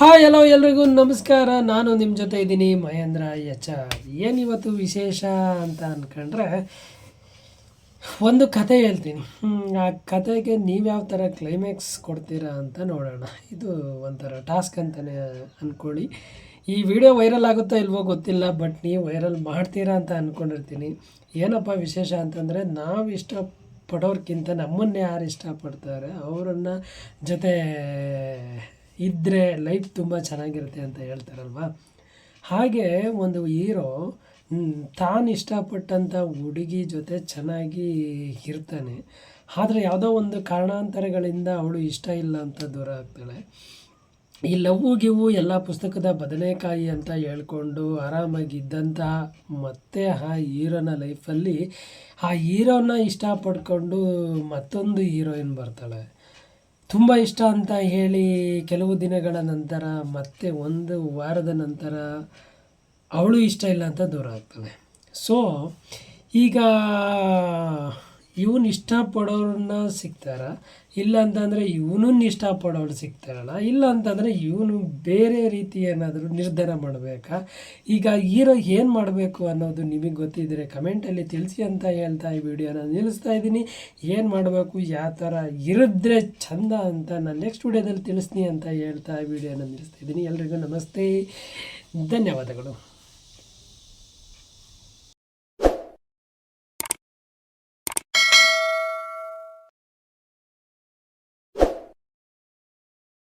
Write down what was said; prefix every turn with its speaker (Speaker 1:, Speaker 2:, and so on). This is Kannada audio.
Speaker 1: ಹಾಯ್, ಹಲೋ ಎಲ್ರಿಗೂ ನಮಸ್ಕಾರ. ನಾನು ನಿಮ್ಮ ಜೊತೆ ಇದ್ದೀನಿ ಮಹೇಂದ್ರ ಎಚ್ ಏನು ವಿಶೇಷ ಅಂತ ಅಂದ್ಕೊಂಡ್ರೆ ಒಂದು ಕತೆ ಹೇಳ್ತೀನಿ. ಆ ಕತೆಗೆ ನೀವು ಯಾವ ಥರ ಕ್ಲೈಮ್ಯಾಕ್ಸ್ ಕೊಡ್ತೀರಾ ಅಂತ ನೋಡೋಣ. ಇದು ಒಂಥರ ಟಾಸ್ಕ್ ಅಂತಲೇ ಅಂದ್ಕೊಳ್ಳಿ ಈ ವಿಡಿಯೋ ವೈರಲ್ ಆಗುತ್ತೋ ಇಲ್ವೋ ಗೊತ್ತಿಲ್ಲ ಬಟ್ ನೀವು ವೈರಲ್ ಮಾಡ್ತೀರಾ ಅಂತ ಅಂದ್ಕೊಂಡಿರ್ತೀನಿ ಏನಪ್ಪ ವಿಶೇಷ ಅಂತಂದರೆ, ನಾವು ಇಷ್ಟಪಡೋರ್ಗಿಂತ ನಮ್ಮನ್ನೇ ಯಾರು ಇಷ್ಟಪಡ್ತಾರೆ, ಅವರನ್ನು ಜೊತೆ ಇದ್ದರೆ ಲೈಫ್ ತುಂಬ ಚೆನ್ನಾಗಿರುತ್ತೆ ಅಂತ ಹೇಳ್ತಾರಲ್ವಾ? ಹಾಗೆ ಒಂದು ಹೀರೋ ತಾನು ಇಷ್ಟಪಟ್ಟಂಥ ಹುಡುಗಿ ಜೊತೆ ಚೆನ್ನಾಗಿ ಇರ್ತಾನೆ. ಆದರೆ ಯಾವುದೋ ಒಂದು ಕಾರಣಾಂತರಗಳಿಂದ ಅವಳು ಇಷ್ಟ ಇಲ್ಲ ಅಂತ ದೂರ ಆಗ್ತಾಳೆ. ಈ ಲವ್ವು ಗಿವು ಎಲ್ಲ ಪುಸ್ತಕದ ಬದನೆಕಾಯಿ ಅಂತ ಹೇಳ್ಕೊಂಡು ಆರಾಮಾಗಿದ್ದಂತಹ ಮತ್ತೆ ಆ ಹೀರೋನ ಲೈಫಲ್ಲಿ ಆ ಹೀರೋನ ಇಷ್ಟಪಡ್ಕೊಂಡು ಮತ್ತೊಂದು ಹೀರೋಯಿನ್ ಬರ್ತಾಳೆ. ತುಂಬ ಇಷ್ಟ ಅಂತ ಹೇಳಿ ಕೆಲವು ದಿನಗಳ ನಂತರ, ಮತ್ತೆ ಒಂದು ವಾರದ ನಂತರ ಅವಳು ಇಷ್ಟ ಇಲ್ಲ ಅಂತ ದೂರ ಆಗ್ತದೆ. ಸೊ ಈಗ ಇವನು ಇಷ್ಟಪಡೋರನ್ನ ಸಿಗ್ತಾರ. ಇಲ್ಲ ಅಂತಂದರೆ ಇಷ್ಟಪಡೋರು ಸಿಗ್ತಾರಲ್ಲ. ಇಲ್ಲ ಅಂತಂದರೆ ಇವನು ಬೇರೆ ರೀತಿ ಏನಾದರೂ ನಿರ್ಧಾರ ಮಾಡಬೇಕಾ? ಈಗ ಹೀರೋ ಏನು ಮಾಡಬೇಕು ಅನ್ನೋದು ನಿಮಗೆ ಗೊತ್ತಿದ್ದರೆ ಕಮೆಂಟಲ್ಲಿ ತಿಳಿಸಿ ಅಂತ ಹೇಳ್ತಾ ಈ ವಿಡಿಯೋನ ನಿಲ್ಲಿಸ್ತಾ ಇದ್ದೀನಿ. ಏನು ಮಾಡಬೇಕು ಯಾವ ಥರ ಇರಿದ್ರೆ ಚಂದ ಅಂತ ನಾನು ನೆಕ್ಸ್ಟ್ ವಿಡಿಯೋದಲ್ಲಿ ತಿಳಿಸ್ತೀನಿ ಅಂತ ಹೇಳ್ತಾ ಈ ವಿಡಿಯೋನ ನಿಲ್ಲಿಸ್ತಾ ಇದ್ದೀನಿ. ಎಲ್ರಿಗೂ ನಮಸ್ತೆ. ಧನ್ಯವಾದಗಳು.